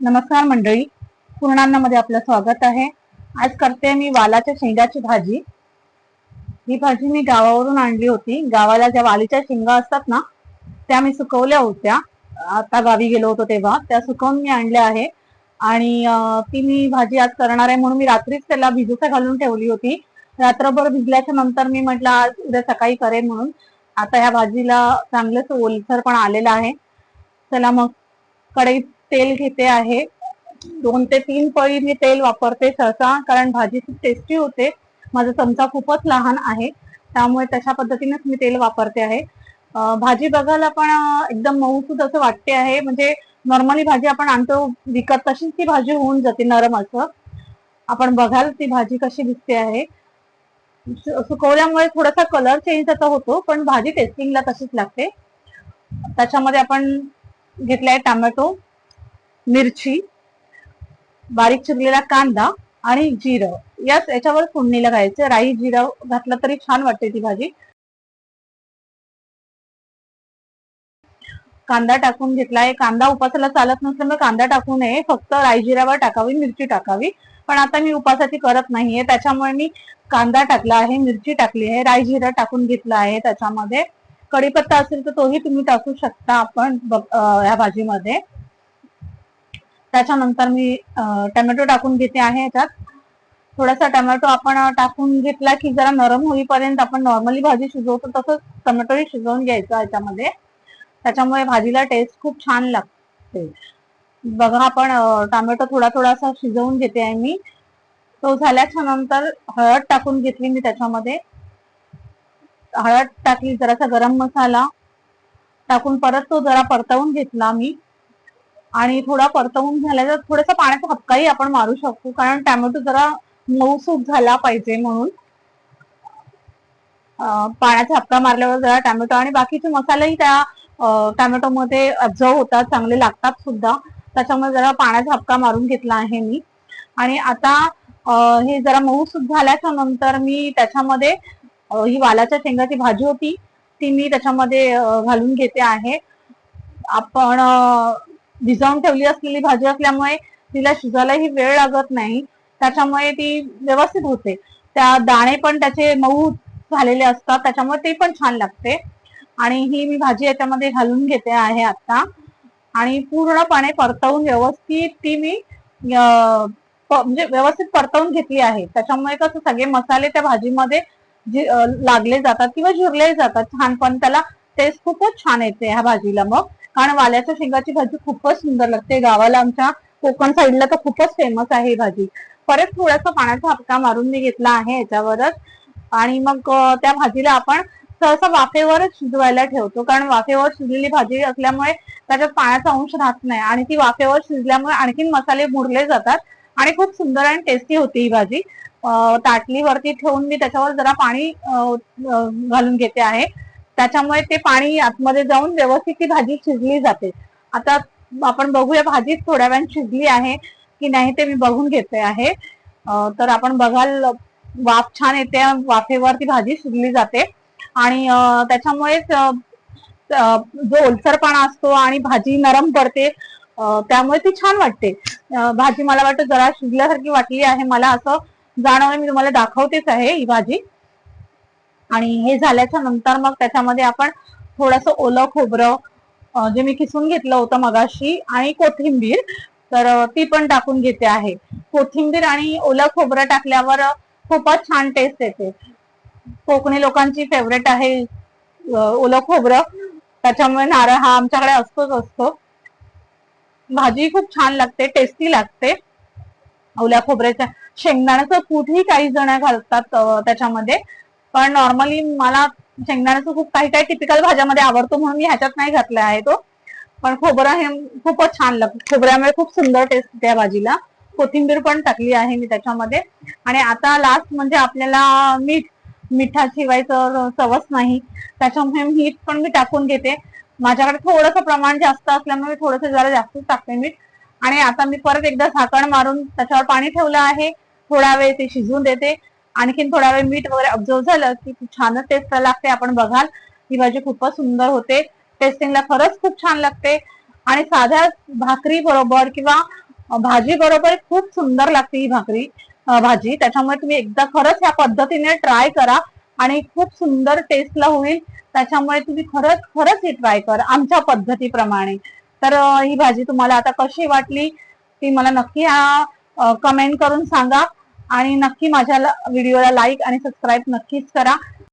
नमस्कार मंडळी. पूर्णांनामध्ये आपलं स्वागत आहे. आज करते मी वालाच्या शेंगाची भाजी. ही भाजी मी गावावरून आणली होती. गावाला ज्या वालीच्या शेंगा असतात ना त्या मी सुकवल्या होत्या. आता गावी गेलो होतो तेव्हा. त्या सुकवून मी आणल्या आहे. आणि ती मी भाजी आज करणार आहे म्हणून मी रात्रीच त्याला भिजूसा घालून ठेवली होती. रात्रभर भिजल्याच्या नंतर मी म्हटलं आज उद्या सकाळी करेन म्हणून. आता ह्या भाजीला चांगलंच ओलसर पण आलेलं आहे. चला मग कढईत तेल घेते आहे. दोन ते तीन पळी मी तेल वापरते सहसा कारण भाजी खूप टेस्टी होते. माझा चमचा खूपच लहान आहे. त्यामुळे तशा पद्धतीनेच मी तेल वापरते आहे. भाजी बघायला पण एकदम मऊसूद असं वाटते आहे. म्हणजे नॉर्मली भाजी आपण आणतो विकत तशीच ती भाजी होऊन जाते नरम असं. आपण बघाल ती भाजी कशी दिसते आहे. सुकवल्यामुळे थोडासा कलर चेंज त्याचा होतो पण भाजी टेस्टिंगला तशीच लागते. त्याच्यामध्ये आपण घेतलाय टोमॅटो. मिरची बारीक चिरलेला कांदा आणि जिरं. याच याच्यावर फोडणीला घालायचं. राई जिरं घातलं तरी छान वाटते ती भाजी. कांदा टाकून घेतलाय. कांदा उपासाला चालत नसल्यामुळे कांदा टाकू नये. फक्त राई जिऱ्यावर टाकावी मिरची टाकावी. पण आता मी उपासाची करत नाहीये. त्याच्यामुळे मी कांदा टाकला आहे मिरची टाकली आहे राई जिरा टाकून घेतला आहे त्याच्यामध्ये. कढीपत्ता असेल तर तोही तुम्ही टाकू शकता आपण ह्या या भाजीमध्ये. त्याच्यानंतर मी टमॅटो टोमॅटो टाकून घेते आहे याच्यात. थोडासा टोमॅटो आपण टाकून घेतला की जरा नरम होईपर्यंत आपण नॉर्मली भाजी शिजवतो तसंच टोमॅटोही शिजवून घ्यायचा याच्यामध्ये. त्याच्यामुळे भाजीला टेस्ट खूप छान लागते. बघा आपण टोमॅटो थोडा थोडासा शिजवून घेते आहे मी. तो झाल्याच्यानंतर हळद टाकून घेतली मी त्याच्यामध्ये. हळद टाकली जरासा गरम मसाला. टाकून परत तो जरा परतवून घेतला मी. आणि थोडा परतवून झाल्याचा थोडासा पाण्याचा हपकाही आपण मारू शकतो. कारण टॅमॅटो जरा मऊसूक झाला पाहिजे म्हणून. पाण्याचा हपका मारल्यावर जरा टॅमॅटो आणि बाकीचे मसालेही त्या टॅमॅटो मध्ये अब्झर्व होतात चांगले लागतात सुद्धा. त्याच्यामुळे जरा पाण्याचा हपका मारून घेतला आहे मी. आणि आता हे जरा मऊसूक झाल्याच्यानंतर मी त्याच्यामध्ये ही वालाच्या शेंगाची भाजी होती ती मी त्याच्यामध्ये घालून घेते आहे. आपण भिजवून ठेवली असलेली भाजी असल्यामुळे तिला शिजायलाही वेळ लागत नाही. त्याच्यामुळे ती व्यवस्थित होते. त्या दाणे पण त्याचे मऊ झालेले असतात. त्याच्यामुळे ते पण छान लागते. आणि ही मी भाजी याच्यामध्ये घालून घेते आहे आता. आणि पूर्णपणे परतवून व्यवस्थित ती मी म्हणजे व्यवस्थित परतवून घेतली आहे. त्याच्यामुळे कसं सगळे मसाले त्या भाजीमध्ये लागले जातात किंवा झुरले जातात. छान पण त्याला टेस्ट खूपच छान येते ह्या भाजीला मग. कारण वाल्याच्या शेंगाची भाजी खूपच सुंदर लागते. गावाला आमच्या कोकण साईडला तर खूपच फेमस आहे ही भाजी. परत थोडासा पाण्याचा हपका मारून मी घेतला आहे याच्यावरच. आणि मग त्या भाजीला आपण सहसा वाफेवरच शिजवायला ठेवतो. कारण वाफेवर शिजलेली भाजी असल्यामुळे त्याच्यात पाण्याचा अंश राहत नाही. आणि ती वाफेवर शिजल्यामुळे आणखीन मसाले मुरले जातात. आणि खूप सुंदर आणि टेस्टी होती ही भाजी. ताटलीवरती ठेवून मी त्याच्यावर जरा पाणी घालून घेते आहे. त्याच्यामुळे ते पाणी आतमध्ये जाऊन व्यवस्थित ती भाजी शिजली जाते. आता आपण बघूया भाजी थोड्या वेळ शिजली आहे की नाही ते मी बघून घेते आहे. तर आपण बघाल वाफ छान येते वाफेवर ती भाजी शिजली जाते. आणि त्याच्यामुळेच जो ओलसरपणा असतो आणि भाजी नरम पडते त्यामुळे ती छान वाटते. भाजी मला वाटतं जरा शिजल्यासारखी वाटली आहे. मला असं जाणवलं मी तुम्हाला दाखवतेच आहे ही भाजी. आणि हे झाल्याच्यानंतर मग त्याच्यामध्ये आपण थोडस ओलं खोबरं जे मी किसून घेतलं होतं मगाशी आणि कोथिंबीर तर ती पण टाकून घेते आहे. कोथिंबीर आणि ओलं खोबरं टाकल्यावर खूपच छान टेस्ट येते. कोकणी लोकांची फेवरेट आहे ओलं खोबरं. त्याच्यामुळे नारळ हा आमच्याकडे असतोच असतो. भाजी खूप छान लागते टेस्टी लागते. ओल्या खोबऱ्याच्या शेंगदाण्याचं कूटही काही जण घालतात त्याच्यामध्ये. पण नॉर्मली मला शेंगदाण्याचं खूप काही काही टिपिकल भाज्यामध्ये आवडतो म्हणून मी ह्याच्यात नाही घातला आहे तो. पण खोबरं हे खूपच छान लागतं खोबऱ्यामुळे खूप सुंदर टेस्ट त्या भाजीला. कोथिंबीर पण टाकली आहे मी त्याच्यामध्ये. आणि आता लास्ट म्हणजे आपल्याला मीठ मिठा शिवायचं सवस नाही. त्याच्यामुळे मीठ पण मी टाकून घेते. माझ्याकडे थोडंसं प्रमाण जास्त असल्यामुळे मी थोडंसं जरा जास्तच टाकते मीठ. आणि आता मी परत एकदा झाकण मारून त्याच्यावर पाणी ठेवलं आहे. थोडा वेळ ते शिजवून देते. आणखीन थोडा वेळ मीठ वगैरे ऑब्झर्व झालं की छानच टेस्ट लागते. आपण बघाल ही भाजी खूपच सुंदर होते. टेस्टिंगला खरंच खूप छान लागते. आणि साध्या भाकरी बरोबर किंवा भाजी बरोबर खूप सुंदर लागते ही भाकरी भाजी. त्याच्यामुळे तुम्ही एकदा खरंच ह्या पद्धतीने ट्राय करा आणि खूप सुंदर टेस्टला होईल. त्याच्यामुळे तुम्ही खरंच खरंच ही ट्राय करा आमच्या पद्धतीप्रमाणे. तर ही भाजी तुम्हाला आता कशी वाटली ती मला नक्की कमेंट करून सांगा. आणि नक्की माझ्या व्हिडिओला लाईक आणि सबस्क्राईब नक्कीच करा.